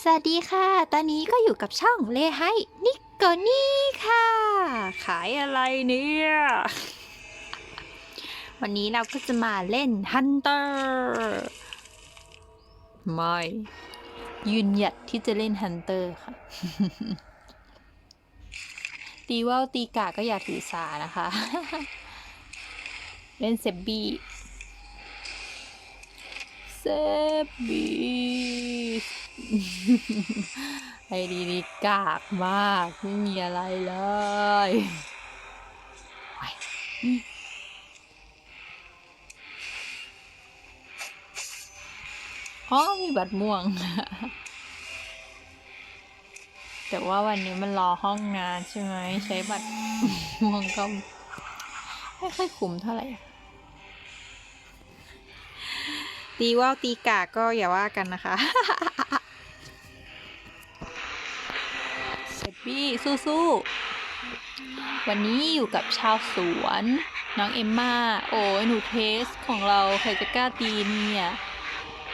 สวัสดีค่ะ ตอนนี้ก็อยู่กับช่องเลไฮนิกโกนี่ค่ะ ขายอะไรเนี่ย วันนี้เราก็จะมาเล่นฮันเตอร์ไม่ยืนหยัดที่จะเล่นฮันเตอร์ค่ะ ตีว่าวตีกาก็อย่าถือสานะคะ เล่นเซบบี้เซบบี้ ไอดีดีกากมาก ไม่มีอะไรเลยอ๋อมีบัตรม่วง แต่ว่าวันนี้มันรอห้องงานใช่ไหม ใช้บัตรม่วงก็ไม่ค่อยคุ้มเท่าไหร่ตีว่าวตีกากก็อย่าว่ากันนะคะ บี้สู้ๆวันนี้อยู่กับชาวสวน น้องเอมมาโอ้ยหนูเทสของเราใครจะกล้าตีเนี่ย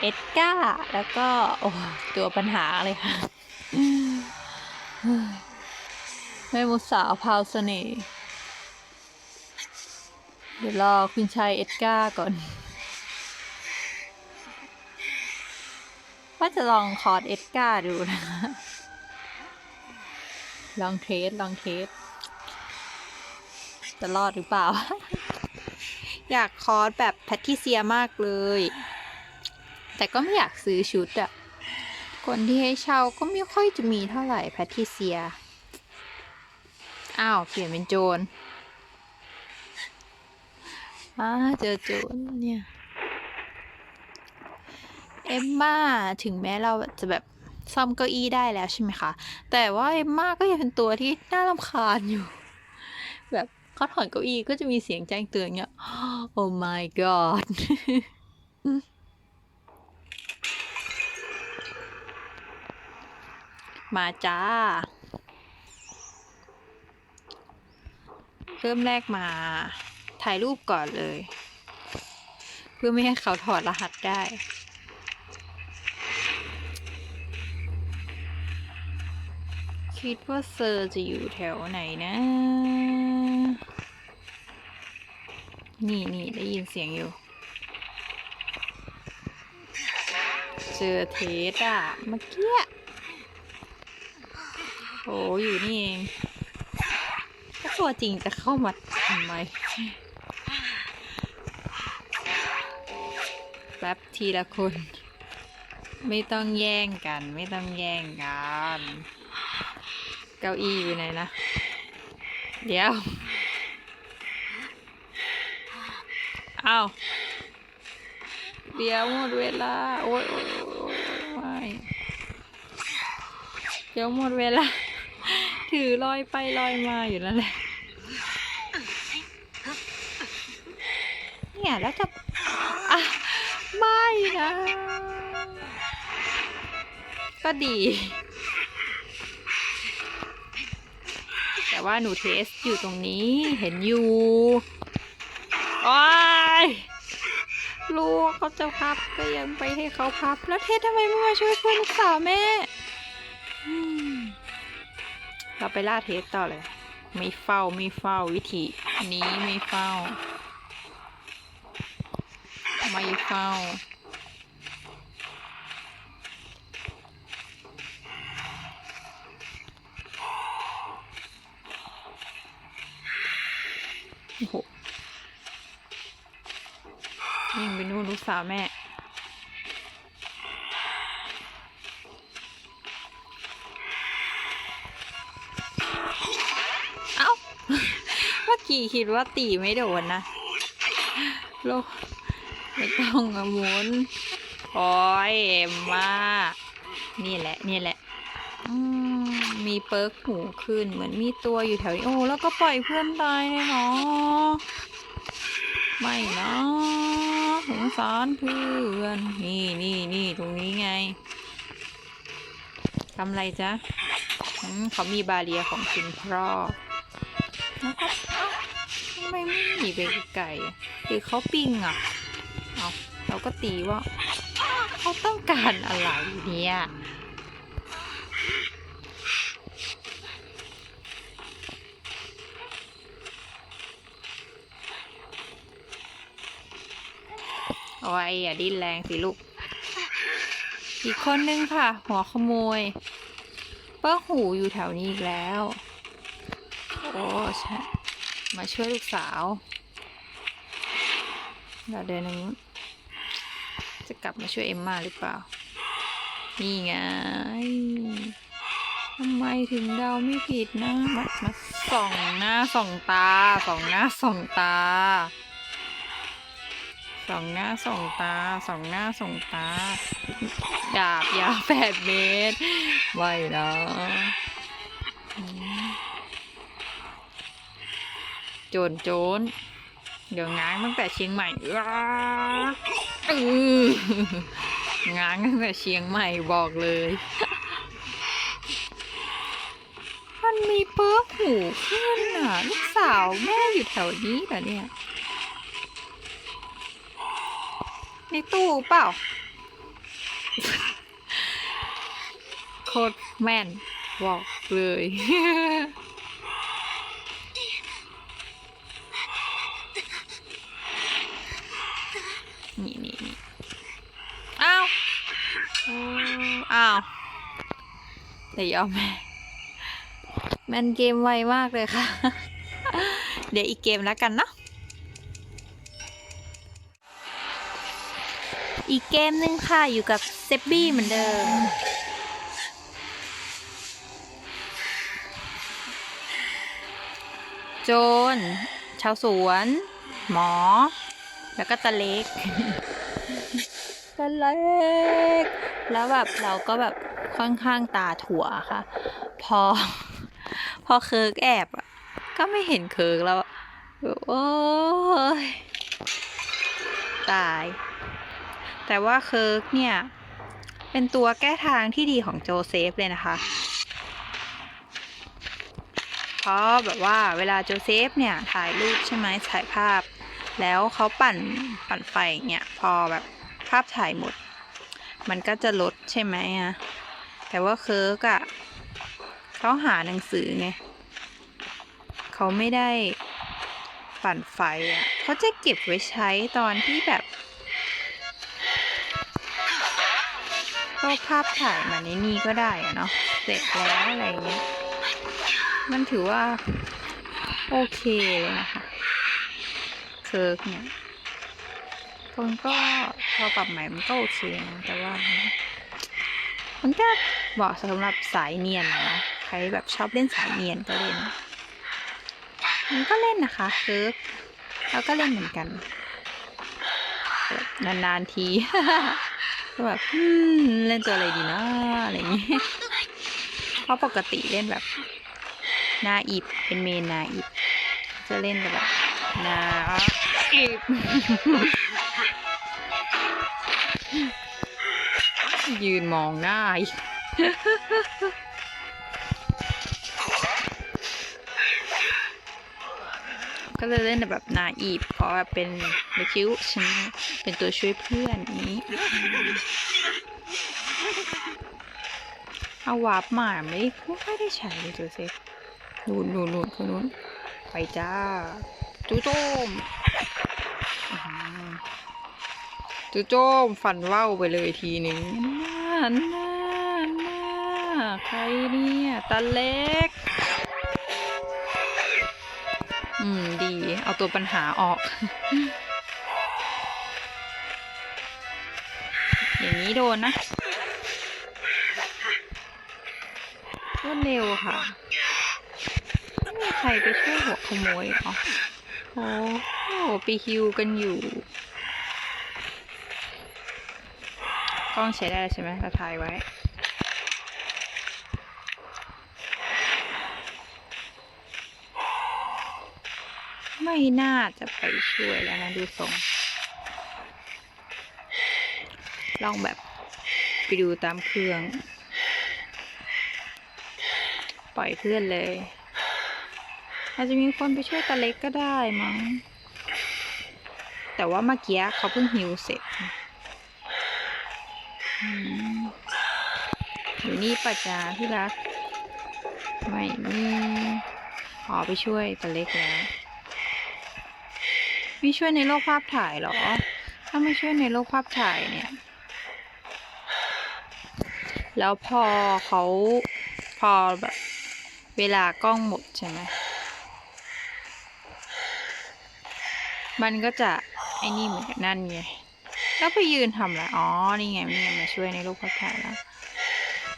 เอ็ดก้า แล้วก็ โอ้ตัวปัญหาเลยค่ะแม่มุสาวพาวเสน่ห์เดี๋ยวรอคุณชายเอ็ดก้าก่อน ว่าจะลองคอร์สเอ็ดก้าดูนะคะ ลองเทส ลองเทส จะรอดหรือเปล่า อยากคอร์สแบบแพทิเซียมากเลย แต่ก็ไม่อยากซื้อชุดอะคนที่ให้เช่าก็ไม่ค่อยจะมีเท่าไหร่แพทิเซีย อ้าว เปลี่ยนเป็นโจรอ่าเจอโจรเนี่ย เอมมาถึงแม้เราจะแบบ ซ่อมเก้าอี้ได้แล้วใช่ไหมคะ แต่ว่าเอมมาก็ยังเป็นตัวที่น่ารำคาญอยู่ แบบเขาถอนเก้าอี้ก็จะมีเสียงแจ้งเตือนเงี้ย Oh my god มาจ้า เริ่มแรกมาถ่ายรูปก่อนเลย เพื่อไม่ให้เขาถอดรหัสได้ คิดว่าเซอร์จะอยู่แถวไหนนะ นี่นี่ได้ยินเสียงอยู่ เจอเทสอะเมื่อกี้โอ้อยู่นี่เองถ้าตัวจริงจะเข้ามาทำไมแป๊บทีละคน ไม่ต้องแย่งกัน ไม่ต้องแย่งกัน ก้าอี้อยู่ไหนนะเดี๋ยวเอาเดี๋ยวหมดเวลา โอ้ยโอ้ยไม่เดี๋ยวหมดเวลา ถือลอยไปลอยมาอยู่นั่นแหละเนี่ยแล้วจะอะไม่นะ ก็ดี แต่ว่าหนูเทสอยู่ตรงนี้เห็นอยู่โอ้ยลูกเขาจะพับก็ยังไปให้เขาพับ แล้วเทสทำไมไม่มาช่วยเพื่อนสาวแม่เราไปล่าเทสต่อเลย ไม่เฝ้าไม่เฝ้าวิธีนี้ไม่เฝ้า ไม่เฝ้า โอ้โหยิงไป นู่นลูกสาวแม่ เอ้า เมื่อกี้คิดว่าตีไม่โดนนะโลกไม่ต้องหมุนโอ้ยเอ็มมานี่แหละ นี่แหละอมีเปิร์กหูขึ้นเหมือนมีตัวอยู่แถวนี้โอ้แล้วก็ปล่อยเพื่อนตายเลยเนาะไม่นะ สงสารเพื่อนนี่นี่นี่ตรงนี้ไงทำไรจ๊ะเขามีบาเรียของคุณพ่อนะครับทำไมไม่หนีไปไกลหรือเขาปิงอะ เอาเราก็ตีว่า เขาต้องการอะไรเนี่ย โอ้ยอย่าดิ้นแรงสิลูก อีกคนนึงค่ะ หัวขโมย เปิ้ลหูอยู่แถวนี้อีกแล้ว โอ้ใช่มาช่วยลูกสาว เราเดินทางนู้นจะกลับมาช่วยเอ็มมาหรือเปล่า นี่ไงทำไมถึงเดาไม่ผิดนะมามาส่องหน้าส่องตาส่องหน้าส่องตา ส่องหน้าส่องตาส่องหน้าส่องตา ดาบยาวแปดเมตรไม่นะอืมโจรโจรเดี๋ยวง้างตั้งแต่เชียงใหม่ว้าง้างตั้งแต่เชียงใหม่บอกเลย มันมีเปิร์กหูขึ้นอะ ลูกสาวแม่อยู่แถวนี้เหรอเนี่ย ในตู้เปล่า โคตรแม่นบอกเลย นี่นี่นี่อ้าวอ้าวแต่ยอมแม่แมันเกมไวมากเลยค่ะ เดี๋ยวอีกเกมแล้วกันเนาะ อีกเกมนึงค่ะ อยู่กับเซบบี้เหมือนเดิม โจรชาวสวน หมอ แล้วก็ตะเล็ก ตะเล็ก แล้วแบบเราก็แบบค่อนข้างตาถั่วค่ะ พอ พอเคิร์กแอบอะก็ไม่เห็นเคิร์กแล้ว โอ้ยตาย แต่ว่าเคิร์กเนี่ย เป็นตัวแก้ทางที่ดีของโจเซฟเลยนะคะ เพราะแบบว่าเวลาโจเซฟเนี่ยถ่ายรูปใช่ไหมถ่ายภาพ แล้วเขาปั่นปั่นไฟเนี่ยพอแบบภาพถ่ายหมด มันก็จะลดใช่ไหมอะแต่ว่าเคิร์กอะเขาหาหนังสือไงเขาไม่ได้ปั่นไฟอะเขาจะเก็บไว้ใช้ตอนที่แบบ ก็ภาพถ่ายมาในนี่ก็ได้อะเนาะ เสร็จแล้วอะไรเงี้ย มันถือว่า โอเคเลยนะคะเคิร์กเนี่ยคนก็พอปรับใหม่มันก็โอเคนะแต่ว่า มันก็เหมาะสำหรับสายเนียนนะใครแบบชอบเล่นสายเนียนก็เล่น มันก็เล่นนะคะเคิร์กเราก็เล่นเหมือนกัน นานๆที ก็แบบเล่นตัวอะไรดีนะอะไรอย่างงี้ เพราะปกติเล่นแบบ นาอิบเป็นเมนนาอิบจะเล่นแบบนาอิบยืนมองหน้าอีกก็เลยเล่นแบบนาอีบเพราะแบบเป็นเดคิวฉัน เป็นตัวช่วยเพื่อนนี้ เอาวาร์ปมาไม่ไม่ค่อยได้ใช้เลยโจเซฟนู่นนูนนูนคนนู้นไปจ้าจูโจมจูโจมฟันเว้าไปเลยทีหนึ่งน่าน่าน่าใครเนี่ยตาเล็ก อืม ดี เอาตัวปัญหาออก อย่างนี้โดนนะรวดเร็วค่ะไม่มีใครไปช่วยหัวขโมยหรอโอ้โหไปฮิวกันอยู่กล้องใช้ได้ใช่ไหมเราถ่ายไว้ไม่น่าจะไปช่วยแล้วนะดูทรง ลองแบบไปดูตามเครื่อง ปล่อยเพื่อนเลย อาจจะมีคนไปช่วยตาเล็กก็ได้มั้ง แต่ว่าเมื่อกี้เขาเพิ่งฮิวเสร็จอืมอยู่นี่ปัจจาที่รัก ไม่มีอ๋อไปช่วยตาเล็กแล้วไม่ช่วยในโลกภาพถ่ายเหรอทาไม่ช่วยในโลกภาพถ่ายเนี่ย แล้วพอเขาพอแบบเวลากล้องหมดใช่ไหมมันก็จะไอ้นี่เหมือนกันนั่นไง แล้วไปยืนทำอะไร อ๋อ นี่ไงนี่ไงมาช่วยในโลกภาพถ่ายแล้ว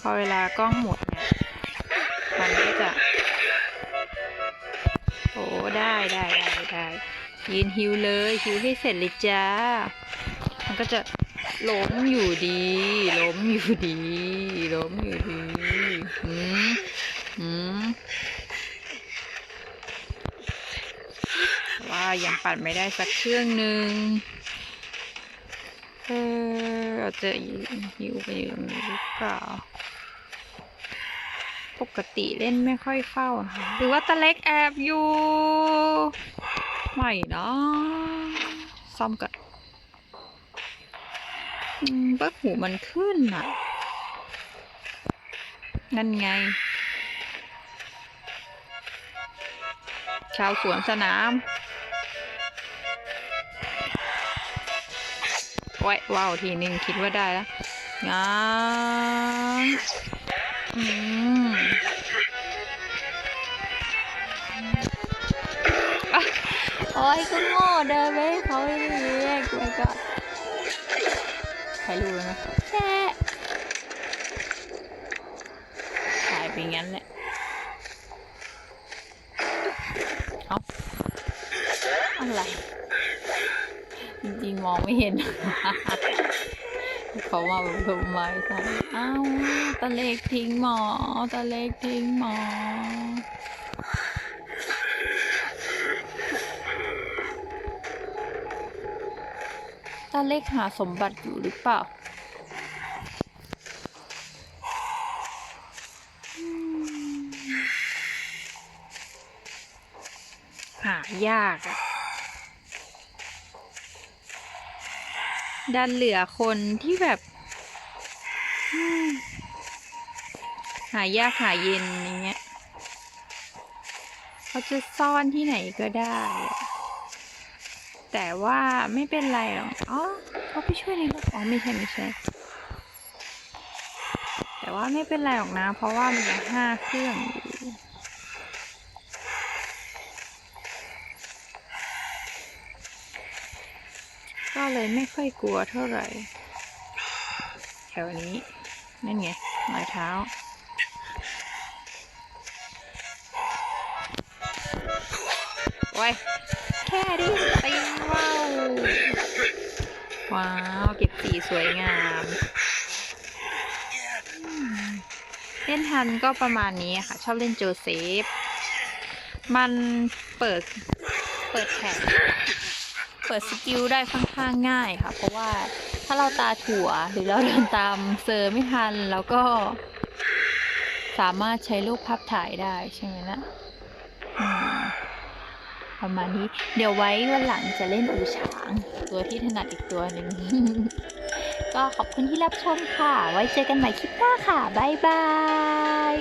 พอเวลากล้องหมดเนี่ย มันก็จะ โอ้ได้ได้ได้ได้ยืนฮิวเลยฮิวให้เสร็จเลยจ้า มันก็จะ ล้มอยู่ดีล้มอยู่ดีล้มอยู่ดีหืมหืมว่ายังปัดไม่ได้สักเครื่องหนึ่งเออเราจะหิวไปอยู่ตรงนี้หรือเปล่า ปกติเล่นไม่ค่อยเข้านะคะหรือว่าตะเล็กแอบอยู่ ไม่นะซ่อมกัน อืมเบิกหูมันขึ้นอะ นั่นไง ชาวสวนสนามโอ้ยว้าวทีหนึ่งคิดว่าได้แล้วงานอืมโอ้ยก็โง่เดินไปเขาเรียกไว้ก่อน รรู้แล้วนะแช่ถ่ายไปงั้นแหละเอาอะไร จริงๆ มองไม่เห็น เขามาแบบทำไมใส่อ้าตะเล็กทิ้งหมอตะเล็กทิ้งหมอ ตาเล็กหาสมบัติอยู่หรือเปล่า หายากอะดันเหลือคนที่แบบ หายากหาเย็นอย่างเงี้ยเขาจะซ่อนที่ไหนก็ได้ แต่ว่าไม่เป็นไรหรอกอ๋อเขาไปช่วยในรถอ๋อไม่ใช่ไม่ใช่ แต่ว่าไม่เป็นไรหรอกนะ เพราะว่ามันยังห้าเครื่องอยู่ก็เลยไม่ค่อยกลัวเท่าไหร่ แถวนี้ นั่นไงรอยเท้าโอ้ยแค่ดิ สีสวยงามอืมเล่นทันก็ประมาณนี้ค่ะ ชอบเล่นโจเซฟ มันเปิด เปิดแผนเปิดสกิลได้ค่อนข้างง่ายค่ะ เพราะว่าถ้าเราตาถั่วหรือเราเดินตามเซอร์ไม่ทัน แล้วก็สามารถใช้รูปภาพถ่ายได้ใช่ไหมล่ะอืม ประมาณนี้ เดี๋ยวไว้วันหลังจะเล่นอูช้าง ตัวที่ถนัดอีกตัวหนึ่งก็ขอบคุณที่รับชมค่ะ ไว้เจอกันใหม่คลิปหน้าค่ะ บ๊ายบาย